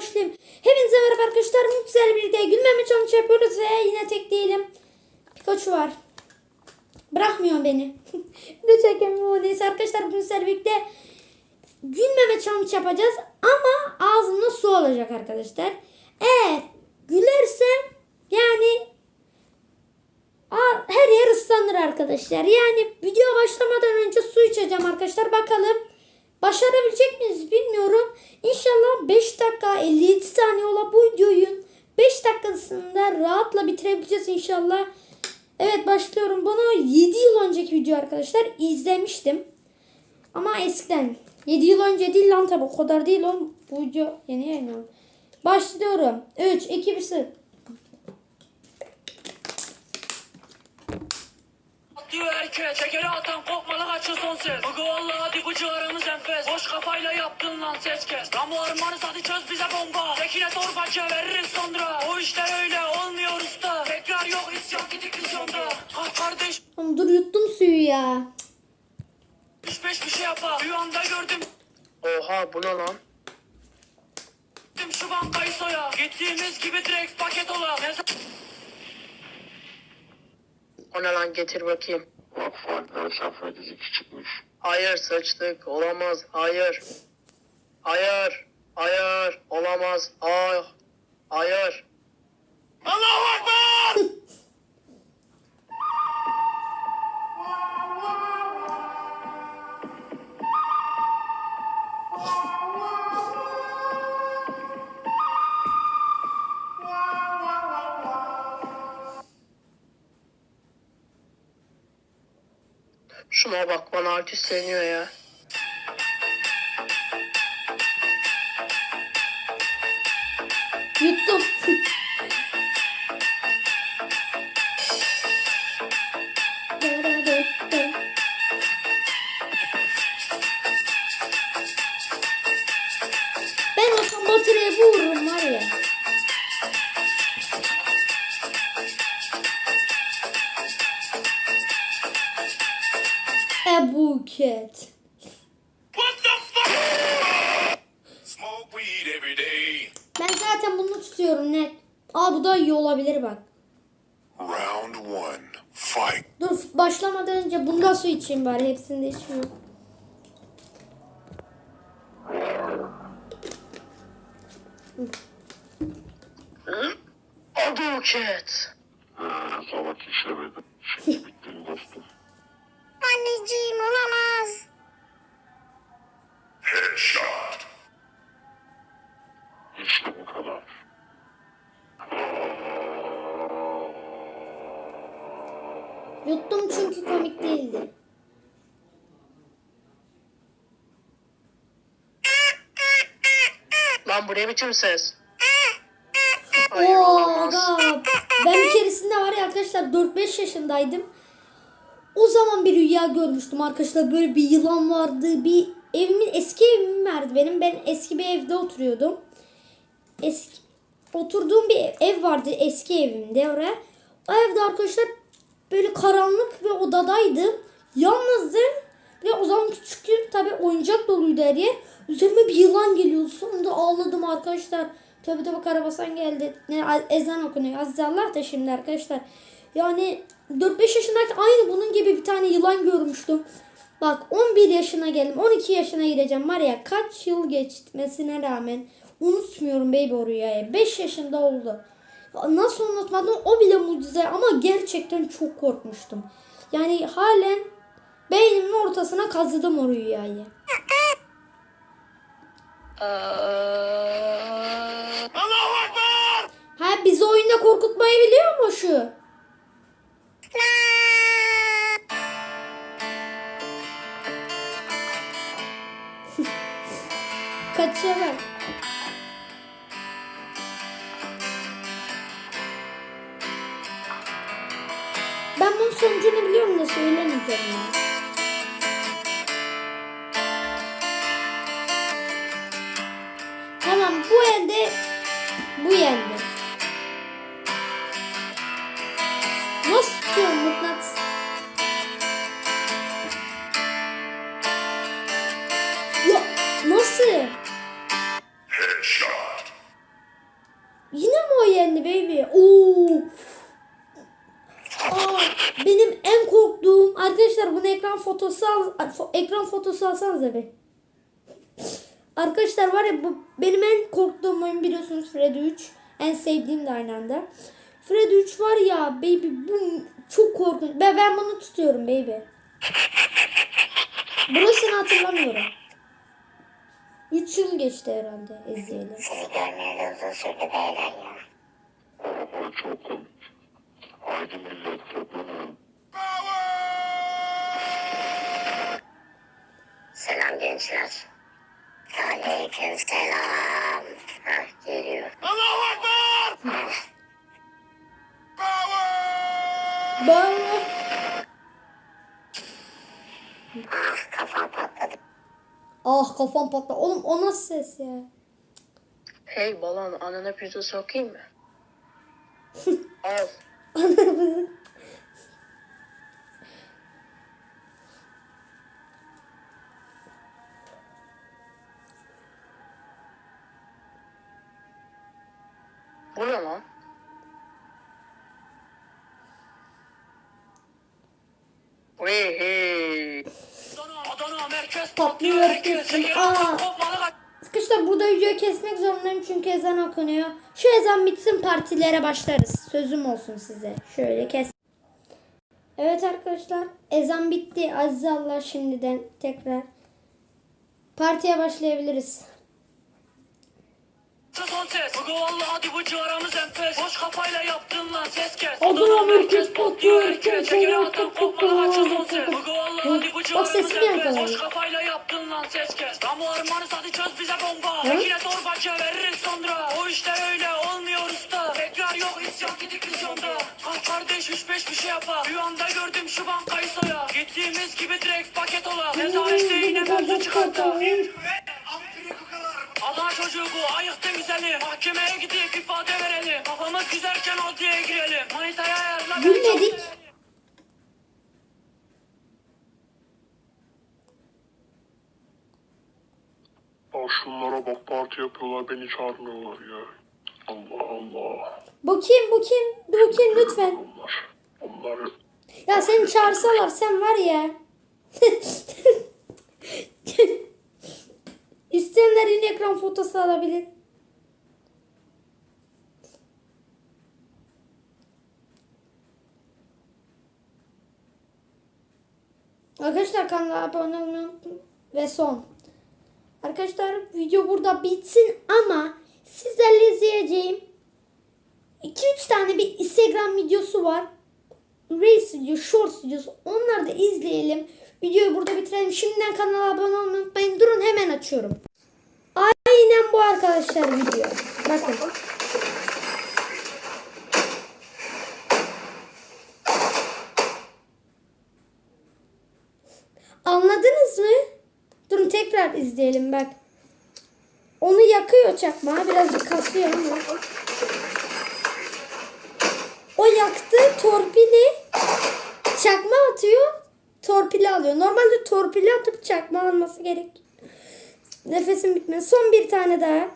başlayayım. Hepinize merhaba arkadaşlar. Mutsel birlikte gülmeme challenge yapıyoruz ve yine tek değilim. Pikachu var. Bırakmıyor beni. Video çekemiyor. Neyse arkadaşlar bugün sizlerle birlikte gülmeme challenge yapacağız. Ama ağzımda su olacak arkadaşlar. Eğer gülersem yani her yer ıslanır arkadaşlar. Yani video başlamadan önce su içeceğim arkadaşlar. Bakalım başarabilecek miyiz bilmiyorum. İnşallah 5 dakika 57 saniye olan bu videoyu 5 dakikasında rahatla bitirebileceğiz inşallah. Evet başlıyorum. Bunu 7 yıl önceki video arkadaşlar izlemiştim. Ama eskiden. 7 yıl önce değil lan tabi o kadar değil oğlum. Bu video yeni yayınlandı. Başlıyorum. 3, 2, 1, 0. Diyor erkeğe tekeri atan kopmalı kaçın son ses. Bugü valla hadi bu civarımız enfes. Boş kafayla yaptın lan ses kes. Lan bu armanı hadi çöz bize bomba. Tekine torbacı veririz sonra. O işler öyle olmuyor usta. Tekrar yok isyan gidik vizyonda. Ah kardeş. Oğlum dur yuttum suyu ya. üç beş bir şey yapa Rüyamda gördüm. Oha bu ne lan? Gittim şu bankayı soya. Gittiğimiz gibi direkt paket ola. Ne zaman O ne lan getir bakayım. Bak farklar safra dizisi çıkmış. Hayır sıçtık. Olamaz. Hayır. Hayır. Hayır. Olamaz. Ay. Hayır. Allahu Ekber Şuna bak bana artist seviniyor ya. Yuttum. ben olsam bataryaya vururum var ya. Tutuyorum net. Aa bu da iyi olabilir bak. Round one. Fight. Dur başlamadan önce bunda su içeyim bari hepsini de içmiyorum. Hı? Aduket. Ha, salak işlemedim. Şimdi bittin dostum. Anneciğim olamaz. Yuttum çünkü komik değildi. Lan bu ne biçim ses? Hayır Oo, olamaz. Ben bir keresinde var ya arkadaşlar 4-5 yaşındaydım. O zaman bir rüya görmüştüm arkadaşlar. Böyle bir yılan vardı. Bir evimin eski evim vardı benim. Ben eski bir evde oturuyordum. Eski oturduğum bir ev vardı eski evimde oraya. O evde arkadaşlar böyle karanlık ve odadaydım. Yalnızdım. Ve o zaman küçüktüm tabi oyuncak doluydu her yer. Üzerime bir yılan geliyordu. Sonunda ağladım arkadaşlar. Tövbe tövbe karabasan geldi. Ne ezan okunuyor. Aziz Allah da şimdi arkadaşlar. Yani 4-5 yaşındaki aynı bunun gibi bir tane yılan görmüştüm. Bak 11 yaşına geldim. 12 yaşına gireceğim. Var ya kaç yıl geçmesine rağmen unutmuyorum baby o rüyayı. 5 yaşında oldu. Nasıl unutmadım o bile mucize ama gerçekten çok korkmuştum. Yani halen beynimin ortasına kazıdım o rüyayı. Ha bizi oyunda korkutmayı biliyor mu şu? Kaçıyor bak. Sonucunu biliyorum da söylemeyeceğim ya. Tamam bu elde bu yendi. Nasıl tutuyorum mıknatıs? Ya nasıl? Fotosu al, fo- ekran fotosu alsanıza bir. Arkadaşlar var ya bu benim en korktuğum oyun biliyorsunuz Freddy 3. En sevdiğim de aynı anda. Freddy 3 var ya baby bu çok korkunç. Ben, ben bunu tutuyorum baby. Burasını hatırlamıyorum. 3 yıl geçti herhalde izleyelim. Sizi görmeyeli uzun sürdü beyler ya. Çok komik. Haydi millet toplanın. Selam gençler. Aleyküm selam. Hah geliyor. Ben Ah kafam patladı. Ah kafam patladı. Oğlum o nasıl ses ya? Hey balon anana pizza sokayım mı? Al. Bu Hey hey. Adana, merkez Patlıyor patlıyor herkes. herkes. Çeker Aa. Arkadaşlar burada videoyu kesmek zorundayım çünkü ezan okunuyor. Şu ezan bitsin partilere başlarız. Sözüm olsun size. Şöyle kes. Evet arkadaşlar ezan bitti. Aziz Allah şimdiden tekrar partiye başlayabiliriz. Son ses. Bugü valla hadi bu civarımız enfes. Boş kafayla yaptın lan ses kes. Adana merkez patlıyor herkes. Atan kopmalı kaçı son ses. Bugü valla hadi bu Bak civarımız sesimi enfes. yakalayın. Boş kafayla yaptın lan ses kes. Ramu armanı hadi çöz bize bomba. Tekine torbacı veririz sonra. O işte öyle olmuyor usta. Tekrar yok isyan gidik vizyonda. Kaç kardeş üç beş bir şey yapar. Rüyamda gördüm şu bankayı soya. Gittiğimiz gibi direkt paket ola. Nezarette yine mevzu çıkarttı. Çocuğu bu ayıktı güzeli Mahkemeye gidip ifade verelim Kafamız güzelken adliye girelim Manitaya ayarla Gülmedik. Şunlara bak parti yapıyorlar beni çağırmıyorlar ya. Allah Allah. Bu kim bu kim? Bu kim lütfen. Onlar. Onlar Ya seni çağırsalar sen var ya. Yine ekran fotosu alabilir. Arkadaşlar kanala abone olmayı unutmayın. Ve son. Arkadaşlar video burada bitsin ama sizlerle izleyeceğim 2-3 tane bir Instagram videosu var. Race video, Shorts videosu. Onları da izleyelim. Videoyu burada bitirelim. Şimdiden kanala abone olmayı unutmayın. Durun hemen açıyorum. Bu arkadaşlar video. Bakın. Anladınız mı? Durun tekrar izleyelim bak. Onu yakıyor çakmağı. Birazcık kasıyor ama. O yaktı torpili çakma atıyor. Torpili alıyor. Normalde torpili atıp çakma alması gerek. Nefesim bitmedi. Son bir tane daha.